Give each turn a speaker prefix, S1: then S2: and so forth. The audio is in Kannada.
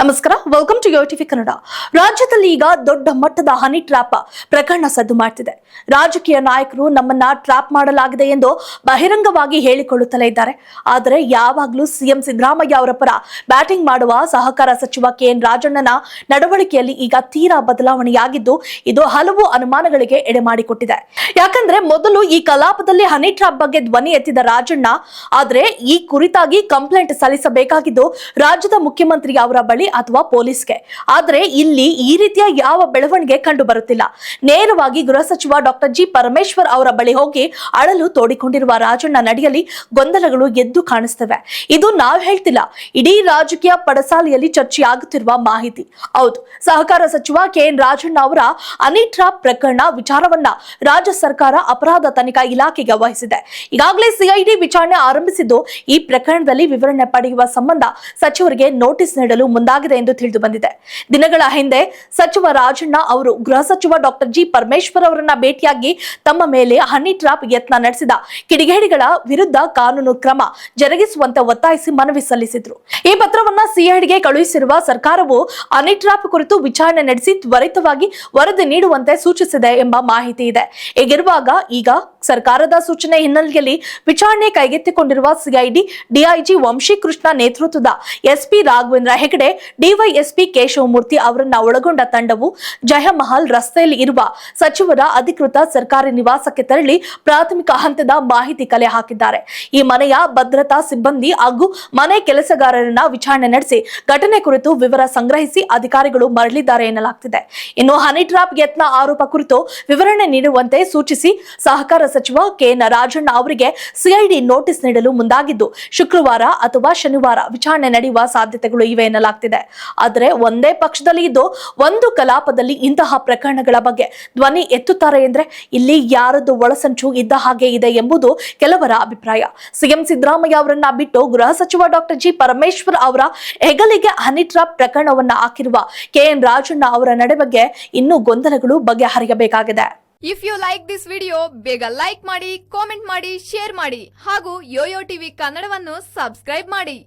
S1: ನಮಸ್ಕಾರ ವೆಲ್ಕಮ್ ಟು ಯೋಟಿವಿ ಕನ್ನಡ ರಾಜ್ಯದಲ್ಲಿ ಈಗ ದೊಡ್ಡ ಮಟ್ಟದ ಹನಿ ಟ್ರಾಪ್ ಪ್ರಕರಣ ಸದ್ದು ಮಾಡ್ತಿದೆ. ರಾಜಕೀಯ ನಾಯಕರು ನಮ್ಮನ್ನ ಟ್ರಾಪ್ ಮಾಡಲಾಗಿದೆ ಎಂದು ಬಹಿರಂಗವಾಗಿ ಹೇಳಿಕೊಳ್ಳುತ್ತಲೇ ಇದ್ದಾರೆ. ಆದರೆ ಯಾವಾಗಲೂ ಸಿಎಂ ಸಿದ್ದರಾಮಯ್ಯ ಅವರ ಪರ ಬ್ಯಾಟಿಂಗ್ ಮಾಡುವ ಸಹಕಾರ ಸಚಿವ ಕೆ ಎನ್ ರಾಜಣ್ಣನ ನಡವಳಿಕೆಯಲ್ಲಿ ಈಗ ತೀರಾ ಬದಲಾವಣೆಯಾಗಿದ್ದು, ಇದು ಹಲವು ಅನುಮಾನಗಳಿಗೆ ಎಡೆ ಮಾಡಿಕೊಟ್ಟಿದೆ. ಯಾಕಂದ್ರೆ ಮೊದಲು ಈ ಕಲಾಪದಲ್ಲಿ ಹನಿ ಟ್ರಾಪ್ ಬಗ್ಗೆ ಧ್ವನಿ ಎತ್ತಿದ ರಾಜಣ್ಣ, ಆದ್ರೆ ಈ ಕುರಿತಾಗಿ ಕಂಪ್ಲೇಂಟ್ ಸಲ್ಲಿಸಬೇಕಾಗಿದ್ದು, ರಾಜ್ಯದ ಮುಖ್ಯಮಂತ್ರಿ ಅವರ ಬಳಿ ಅಥವಾ ಪೊಲೀಸ್ಗೆ. ಆದರೆ ಇಲ್ಲಿ ಈ ರೀತಿಯ ಯಾವ ಬೆಳವಣಿಗೆ ಕಂಡು ಬರುತ್ತಿಲ್ಲ ನೇರವಾಗಿ ಗೃಹ ಸಚಿವ ಡಾಕ್ಟರ್ ಜಿ ಪರಮೇಶ್ವರ್ ಅವರ ಬಳಿ ಹೋಗಿ ಅಳಲು ತೋಡಿಕೊಂಡಿರುವ ರಾಜಣ್ಣ ನಡೆಯಲ್ಲಿ ಗೊಂದಲಗಳು ಎದ್ದು ಕಾಣಿಸ್ತವೆ. ಇದು ನಾವು ಹೇಳ್ತಿಲ್ಲ. ಇಡೀ ರಾಜಕೀಯ ಪಡಸಾಲೆಯಲ್ಲಿ ಚರ್ಚೆಯಾಗುತ್ತಿರುವ ಮಾಹಿತಿ. ಹೌದು, ಸಹಕಾರ ಸಚಿವ ಕೆ ಎನ್ ರಾಜಣ್ಣ ಅವರ ಅನಿಟ್ರಾ ಪ್ರಕರಣ ವಿಚಾರವನ್ನ ರಾಜ್ಯ ಸರ್ಕಾರ ಅಪರಾಧ ತನಿಖಾ ಇಲಾಖೆಗೆ ವಹಿಸಿದೆ. ಈಗಾಗಲೇ ಸಿಐಡಿ ವಿಚಾರಣೆ ಆರಂಭಿಸಿದ್ದು ಈ ಪ್ರಕರಣದಲ್ಲಿ ವಿವರಣೆ ಪಡೆಯುವ ಸಂಬಂಧ ಸಚಿವರಿಗೆ ನೋಟಿಸ್ ನೀಡಲು ಮುಂದಾಗಿದೆ ಎಂದು ತಿಳಿದು ಬಂದಿದೆ. ದಿನಗಳ ಹಿಂದೆ ಸಚಿವ ರಾಜಣ್ಣ ಅವರು ಗೃಹ ಸಚಿವ ಡಾಕ್ಟರ್ ಜಿ ಪರಮೇಶ್ವರ್ ಅವರನ್ನ ಭೇಟಿಯಾಗಿ ತಮ್ಮ ಮೇಲೆ ಹನಿ ಟ್ರಾಪ್ ಯತ್ನ ನಡೆಸಿದ. ಕಿಡಿಗೇಡಿಗಳ ವಿರುದ್ಧ ಕಾನೂನು ಕ್ರಮ ಜರುಗಿಸುವಂತೆ ಒತ್ತಾಯಿಸಿ ಮನವಿ ಸಲ್ಲಿಸಿದ್ರು. ಈ ಪತ್ರವನ್ನ ಸಿಐಡಿಗೆ ಕಳುಹಿಸಿರುವ ಸರ್ಕಾರವು ಹನಿ ಟ್ರಾಪ್ ಕುರಿತು ವಿಚಾರಣೆ ನಡೆಸಿ ತ್ವರಿತವಾಗಿ ವರದಿ ನೀಡುವಂತೆ ಸೂಚಿಸಿದೆ ಎಂಬ ಮಾಹಿತಿ ಇದೆ. ಹೀಗಿರುವಾಗ ಈಗ ಸರ್ಕಾರದ ಸೂಚನೆ ಹಿನ್ನೆಲೆಯಲ್ಲಿ ವಿಚಾರಣೆ ಕೈಗೆತ್ತಿಕೊಂಡಿರುವ ಸಿಐಡಿ ಡಿಐಜಿ ವಂಶೀಕೃಷ್ಣ ನೇತೃತ್ವದ ಎಸ್ಪಿ ರಾಘವೇಂದ್ರ ಹೆಗಡೆ ಡಿವೈಎಸ್ಪಿ ಕೇಶವಮೂರ್ತಿ ಅವರನ್ನ ಒಳಗೊಂಡ ತಂಡವು ಜಯಮಹಲ್ ರಸ್ತೆಯಲ್ಲಿ ಇರುವ ಸಚಿವರ ಅಧಿಕೃತ ಸರ್ಕಾರಿ ನಿವಾಸಕ್ಕೆ ತೆರಳಿ ಪ್ರಾಥಮಿಕ ಹಂತದ ಮಾಹಿತಿ ಕಲೆ ಹಾಕಿದ್ದಾರೆ. ಈ ಮನೆಯ ಭದ್ರತಾ ಸಿಬ್ಬಂದಿ ಹಾಗೂ ಮನೆ ಕೆಲಸಗಾರರನ್ನ ವಿಚಾರಣೆ ನಡೆಸಿ ಘಟನೆ ಕುರಿತು ವಿವರ ಸಂಗ್ರಹಿಸಿ ಅಧಿಕಾರಿಗಳು ಮರಳಿದ್ದಾರೆ ಎನ್ನಲಾಗ್ತಿದೆ. ಇನ್ನು ಹನಿ ಟ್ರಾಪ್ ಯತ್ನ ಆರೋಪ ಕುರಿತು ವಿವರಣೆ ನೀಡುವಂತೆ ಸೂಚಿಸಿ ಸಹಕಾರ ಸಚಿವ ಕೆಎನ್ ರಾಜಣ್ಣ ಅವರಿಗೆ ಸಿಐಡಿ ನೋಟಿಸ್ ನೀಡಲು ಮುಂದಾಗಿದ್ದು, ಶುಕ್ರವಾರ ಅಥವಾ ಶನಿವಾರ ವಿಚಾರಣೆ ನಡೆಯುವ ಸಾಧ್ಯತೆಗಳು ಇವೆ ಎನ್ನಲಾಗ್ತಿದೆ. ಆದರೆ ಒಂದೇ ಪಕ್ಷದಲ್ಲಿ ಇದ್ದು ಒಂದು ಕಲಾಪದಲ್ಲಿ ಇಂತಹ ಪ್ರಕರಣಗಳ ಬಗ್ಗೆ ಧ್ವನಿ ಎತ್ತುತ್ತಾರೆ ಎಂದ್ರೆ ಇಲ್ಲಿ ಯಾರದ್ದು ಒಳಸಂಚು ಇದ್ದ ಹಾಗೆ ಇದೆ ಎಂಬುದು ಕೆಲವರ ಅಭಿಪ್ರಾಯ. ಸಿಎಂ ಸಿದ್ದರಾಮಯ್ಯ ಅವರನ್ನ ಬಿಟ್ಟು ಗೃಹ ಸಚಿವ ಡಾಕ್ಟರ್ ಜಿ ಪರಮೇಶ್ವರ್ ಅವರ ಹೆಗಲಿಗೆ ಹನಿ ಟ್ರಾಪ್ ಪ್ರಕರಣವನ್ನ ಹಾಕಿರುವ ಕೆಎನ್ ರಾಜಣ್ಣ ಅವರ ನಡೆ ಬಗ್ಗೆ ಇನ್ನೂ ಗೊಂದಲಗಳು ಬಗೆಹರಿಯಬೇಕಾಗಿದೆ.
S2: If you like this video ಬೇಗ ಲೈಕ್ ಮಾಡಿ ಕಾಮೆಂಟ್ ಮಾಡಿ ಶೇರ್ ಮಾಡಿ ಹಾಗೂ ಯೋಯೋ ಟಿವಿ ಕನ್ನಡವನ್ನು ಸಬ್ಸ್ಕ್ರೈಬ್ ಮಾಡಿ.